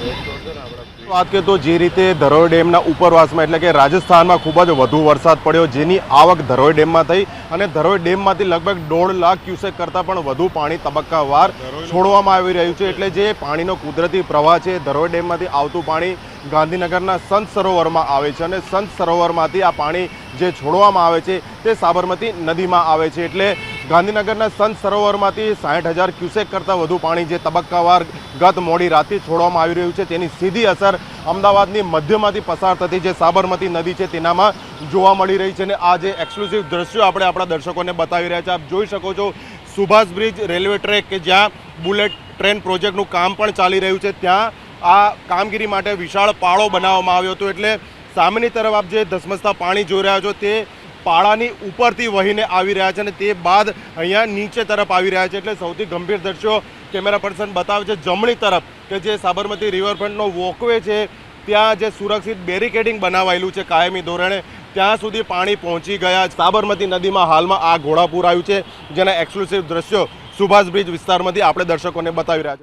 વાત કરીએ તો જે રીતે ધરોઈ ડેમના ઉપરવાસમાં એટલે કે રાજસ્થાનમાં ખૂબ જ વધુ વરસાદ પડ્યો, જેની આવક ધરોઈ ડેમમાં થઈ અને ધરોઈ ડેમમાંથી લગભગ દોઢ લાખ ક્યુસેક કરતાં પણ વધુ પાણી તબક્કાવાર છોડવામાં આવી રહ્યું છે. એટલે જે પાણીનો કુદરતી પ્રવાહ છે, ધરોઈ ડેમમાંથી આવતું પાણી ગાંધીનગરના સંત સરોવરમાં આવે છે અને સંત સરોવરમાંથી આ પાણી જે છોડવામાં આવે છે, તે સાબરમતી નદીમાં આવે છે. એટલે ગાંધીનગરના સંત સરોવરમાંથી સાઠ હજાર ક્યુસેક કરતાં વધુ પાણી જે તબક્કાવાર ગત મોડી રાતથી છોડવામાં આવી રહ્યું છે, તેની સીધી અસર અમદાવાદની મધ્યમાંથી પસાર થતી જે સાબરમતી નદી છે, તેનામાં જોવા મળી રહી છે. અને આ જે એક્સક્લુઝિવ દ્રશ્યો આપણે આપણા દર્શકોને બતાવી રહ્યા છે, આપ જોઈ શકો છો સુભાષ બ્રિજ રેલવે ટ્રેક કે જ્યાં બુલેટ ટ્રેન પ્રોજેક્ટનું કામ પણ ચાલી રહ્યું છે. ત્યાં આ કામગીરી માટે વિશાળ પાળો બનાવવામાં આવ્યો હતો. એટલે સામેની તરફ આપ જે ધસમસતા પાણી જોઈ રહ્યા છો, તે પાળાની ઉપરથી વહીને આવી રહ્યા છે અને તે બાદ અહીંયા નીચે તરફ આવી રહ્યા છે એટલે સૌથી ગંભીર દ્રશ્યો કેમેરા પર્સન બતાવે છે. જમણી તરફ કે જે સાબરમતી રિવરફ્રન્ટનો વોકવે છે, ત્યાં જે સુરક્ષિત બેરિકેડિંગ બનાવાયેલું છે કાયમી ધોરણે, ત્યાં સુધી પાણી પહોંચી ગયા. સાબરમતી નદીમાં હાલમાં આ ઘોડાપુર આવ્યું છે. જેના એક્સક્લુસિવ દ્રશ્યો સુભાષ બ્રિજ વિસ્તારમાંથી આપણે દર્શકોને બતાવી રહ્યા છે